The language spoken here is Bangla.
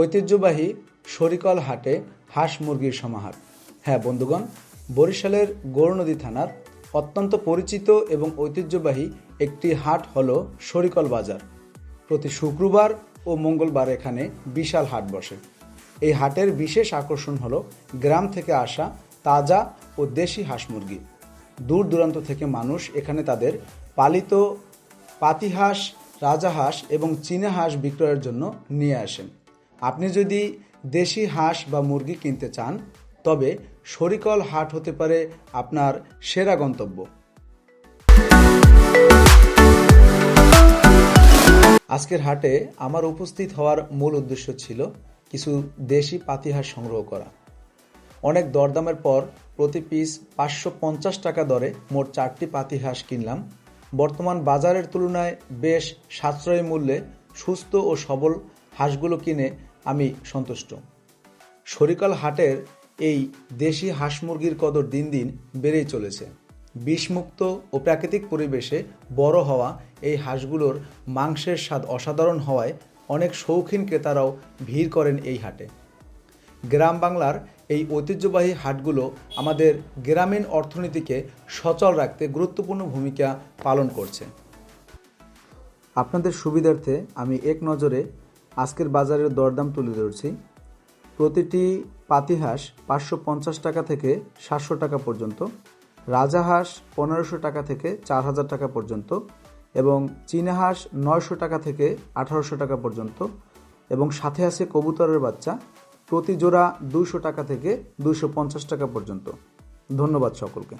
ঐতিহ্যবাহী শরিকল হাটে হাঁস মুরগির সমাহার। হ্যাঁ বন্ধুগণ, বরিশালের গৌরনদী থানার অত্যন্ত পরিচিত এবং ঐতিহ্যবাহী একটি হাট হল শরিকল বাজার। প্রতি শুক্রবার ও মঙ্গলবার এখানে বিশাল হাট বসে। এই হাটের বিশেষ আকর্ষণ হলো গ্রাম থেকে আসা তাজা ও দেশি হাঁস মুরগি। দূর দূরান্ত থেকে মানুষ এখানে তাদের পালিত পাতিহাঁস রাজাহাঁস এবং চীনা হাঁস বিক্রয়ের জন্য নিয়ে আসেন। আপনি যদি দেশি হাঁস বা মুরগি কিনতে চান, তবে শরিকল হাট হতে পারে আপনার সেরা গন্তব্য। আজকের হাটে আমার উপস্থিত হওয়ার মূল উদ্দেশ্য ছিল কিছু দেশি পাতিহাঁস সংগ্রহ করা। অনেক দরদামের পর প্রতি পিস পাঁচশো পঞ্চাশ টাকা দরে মোট চারটি পাতি হাঁস কিনলাম। বর্তমান বাজারের তুলনায় বেশ সাশ্রয়ী মূল্যে সুস্থ ও সবল হাঁসগুলো কিনে আমি সন্তুষ্ট। শরিকাল হাটের এই দেশি হাঁস মুরগির কদর দিন দিন বেড়েই চলেছে। বিষমুক্ত ও প্রাকৃতিক পরিবেশে বড় হওয়া এই হাঁসগুলোর মাংসের স্বাদ অসাধারণ হওয়ায় অনেক শৌখিন ক্রেতারাও ভিড় করেন এই হাটে। গ্রাম বাংলার এই ঐতিহ্যবাহী হাটগুলো আমাদের গ্রামীণ অর্থনীতিকে সচল রাখতে গুরুত্বপূর্ণ ভূমিকা পালন করছে। আপনাদের সুবিধার্থে আমি এক নজরে আজকের বাজারের দরদাম তুলে ধরছি। প্রতিটি পাতিহাঁস পাঁচশো পঞ্চাশ টাকা থেকে সাতশো টাকা পর্যন্ত রাজাহাঁস পনেরোশো টাকা থেকে চার হাজার টাকা পর্যন্ত এবং চীনা হাঁস নয়শো টাকা থেকে আঠারোশো টাকা পর্যন্ত এবং সাথে আছে কবুতরের বাচ্চা প্রতি জোড়া দুশো টাকা থেকে দুশো পঞ্চাশ টাকা পর্যন্ত। ধন্যবাদ সকলকে।